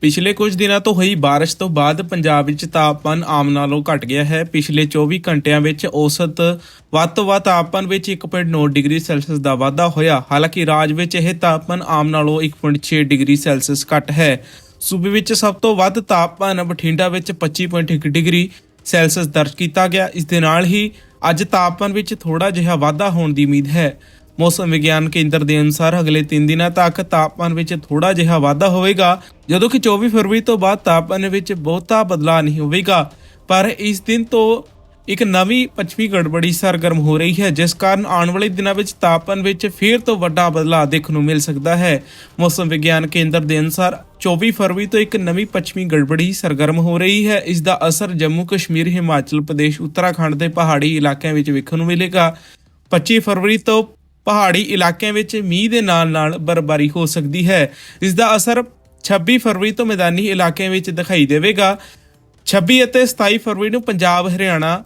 ਪਿਛਲੇ ਕੁਝ ਦਿਨਾਂ ਤੋਂ ਹੋਈ ਬਾਰਿਸ਼ ਤੋਂ ਬਾਅਦ ਪੰਜਾਬ ਵਿੱਚ ਤਾਪਮਾਨ ਆਮ ਨਾਲੋਂ ਘਟ ਗਿਆ ਹੈ। ਪਿਛਲੇ 24 ਘੰਟਿਆਂ ਵਿੱਚ ਔਸਤ ਵੱਧ ਤੋਂ ਵੱਧ ਤਾਪਮਾਨ ਵਿੱਚ 1.9 ਡਿਗਰੀ ਸੈਲਸੀਅਸ ਦਾ ਵਾਧਾ ਹੋਇਆ। ਹਾਲਾਂਕਿ ਰਾਜ ਵਿੱਚ ਇਹ ਤਾਪਮਾਨ ਆਮ ਨਾਲੋਂ 1.6 ਡਿਗਰੀ ਸੈਲਸੀਅਸ ਘੱਟ ਹੈ। ਸੂਬੇ ਵਿੱਚ ਸਭ ਤੋਂ ਵੱਧ ਤਾਪਮਾਨ ਬਠਿੰਡਾ ਵਿੱਚ 25.1 ਡਿਗਰੀ ਸੈਲਸੀਅਸ ਦਰਜ ਕੀਤਾ ਗਿਆ। ਇਸ ਦੇ ਨਾਲ ਹੀ ਅੱਜ ਤਾਪਮਾਨ ਵਿੱਚ ਥੋੜਾ ਜਿਹਾ ਵਾਧਾ ਹੋਣ ਦੀ ਉਮੀਦ ਹੈ। ਮੌਸਮ ਵਿਗਿਆਨ ਕੇਂਦਰ ਦੇ ਅਨੁਸਾਰ ਅਗਲੇ 3 ਦਿਨਾਂ ਤੱਕ ਤਾਪਮਾਨ ਵਿੱਚ ਥੋੜਾ ਜਿਹਾ ਵਾਧਾ ਹੋਵੇਗਾ, ਜਦੋਂ ਕਿ 24 ਫਰਵਰੀ ਤੋਂ ਬਾਅਦ ਤਾਪਮਾਨ ਵਿੱਚ ਬਹੁਤਾ ਬਦਲਾਅ ਨਹੀਂ ਹੋਵੇਗਾ। ਪਰ ਇਸ ਦਿਨ ਤੋਂ ਇੱਕ ਨਵੀਂ ਪੱਛਮੀ ਗੜਬੜੀ ਸਰਗਰਮ ਹੋ ਰਹੀ ਹੈ, ਜਿਸ ਕਾਰਨ ਆਉਣ ਵਾਲੇ ਦਿਨਾਂ ਵਿੱਚ ਤਾਪਮਾਨ ਵਿੱਚ ਫੇਰ ਤੋਂ ਵੱਡਾ ਬਦਲਾਅ ਦੇਖਣ ਨੂੰ ਮਿਲ ਸਕਦਾ ਹੈ। ਮੌਸਮ ਵਿਗਿਆਨ ਕੇਂਦਰ ਦੇ ਅਨੁਸਾਰ 24 ਫਰਵਰੀ ਤੋਂ ਇੱਕ ਨਵੀਂ ਪੱਛਮੀ ਗੜਬੜੀ ਸਰਗਰਮ ਹੋ ਰਹੀ ਹੈ। ਇਸ ਦਾ ਅਸਰ ਜੰਮੂ ਕਸ਼ਮੀਰ, ਹਿਮਾਚਲ ਪ੍ਰਦੇਸ਼, ਉੱਤਰਾਖੰਡ ਦੇ ਪਹਾੜੀ ਇਲਾਕਿਆਂ ਵਿੱਚ ਵੇਖਣ ਨੂੰ ਮਿਲੇਗਾ। 25 ਫਰਵਰੀ ਤੋਂ ਪਹਾੜੀ ਇਲਾਕਿਆਂ ਵਿੱਚ ਮੀਂਹ ਦੇ ਨਾਲ-ਨਾਲ ਬਰਬਾਰੀ ਹੋ ਸਕਦੀ ਹੈ। ਇਸ ਦਾ ਅਸਰ 26 ਫਰਵਰੀ ਤੋਂ ਮੈਦਾਨੀ ਇਲਾਕਿਆਂ ਵਿੱਚ ਦਿਖਾਈ ਦੇਵੇਗਾ। 26 ਅਤੇ 27 ਫਰਵਰੀ ਨੂੰ ਪੰਜਾਬ, ਹਰਿਆਣਾ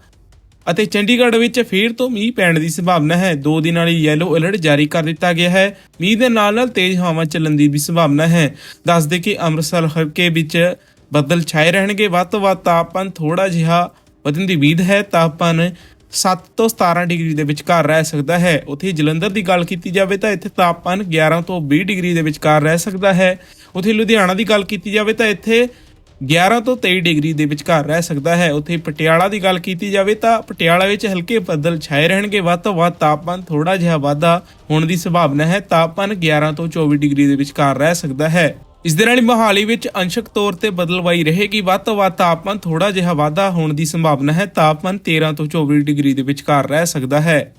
ਅਤੇ ਚੰਡੀਗੜ੍ਹ ਵਿੱਚ ਫੇਰ ਤੋਂ ਮੀਂਹ ਪੈਣ ਦੀ ਸੰਭਾਵਨਾ ਹੈ। ਦੋ ਦਿਨਾਂ ਲਈ ਯੈਲੋ ਅਲਰਟ ਜਾਰੀ ਕਰ ਦਿੱਤਾ ਗਿਆ ਹੈ। ਮੀਂਹ ਦੇ ਨਾਲ-ਨਾਲ ਤੇਜ਼ ਹਵਾਵਾਂ ਚੱਲਣ ਦੀ ਵੀ ਸੰਭਾਵਨਾ ਹੈ। ਦੱਸਦੇ ਕਿ ਅੰਮ੍ਰਿਤਸਰ ਹਲਕੇ ਵਿੱਚ ਬੱਦਲ ਛਾਏ ਰਹਿਣਗੇ। ਵੱਧ ਤੋਂ ਵੱਧ ਤਾਪਮਾਨ ਥੋੜਾ ਜਿਹਾ ਵਧਣ ਦੀ ਉਮੀਦ ਹੈ। ਤਾਪਮਾਨ 7 ਤੋਂ 17 ਡਿਗਰੀ ਦੇ ਵਿਚਕਾਰ ਰਹਿ ਸਕਦਾ ਹੈ। ਉੱਥੇ ਜਲੰਧਰ ਦੀ ਗੱਲ ਕੀਤੀ ਜਾਵੇ ਤਾਂ ਇੱਥੇ ਤਾਪਮਾਨ 11 ਤੋਂ 20 ਡਿਗਰੀ ਦੇ ਵਿਚਕਾਰ ਰਹਿ ਸਕਦਾ ਹੈ। ਉੱਥੇ ਲੁਧਿਆਣਾ ਦੀ ਗੱਲ ਕੀਤੀ ਜਾਵੇ ਤਾਂ ਇੱਥੇ 11 ਤੋਂ 23 ਡਿਗਰੀ ਦੇ ਵਿਚਕਾਰ ਰਹਿ ਸਕਦਾ ਹੈ। ਉੱਥੇ ਪਟਿਆਲਾ ਦੀ ਗੱਲ ਕੀਤੀ ਜਾਵੇ ਤਾਂ ਪਟਿਆਲਾ ਵਿੱਚ ਹਲਕੇ ਬੱਦਲ ਛਾਏ ਰਹਿਣਗੇ। ਵੱਧ ਤੋਂ ਵੱਧ ਤਾਪਮਾਨ ਥੋੜਾ ਜਿਹਾ ਵਾਧਾ ਹੋਣ ਦੀ ਸੰਭਾਵਨਾ ਹੈ। ਤਾਪਮਾਨ 11 ਤੋਂ 24 ਡਿਗਰੀ ਦੇ ਵਿਚਕਾਰ ਰਹਿ ਸਕਦਾ ਹੈ। ਇਸ ਦੇ ਨਾਲ ਹੀ ਮੋਹਾਲੀ ਵਿੱਚ ਅੰਸ਼ਕ ਤੌਰ ਤੇ ਬਦਲਵਾਈ ਰਹੇਗੀ। ਵੱਧ ਤੋਂ ਵੱਧ ਤਾਪਮਾਨ ਥੋੜਾ ਜਿਹਾ ਵਾਧਾ ਹੋਣ ਦੀ ਸੰਭਾਵਨਾ ਹੈ। ਤਾਪਮਾਨ 13 ਤੋਂ 24 ਡਿਗਰੀ ਦੇ ਵਿਚਕਾਰ ਰਹਿ ਸਕਦਾ ਹੈ।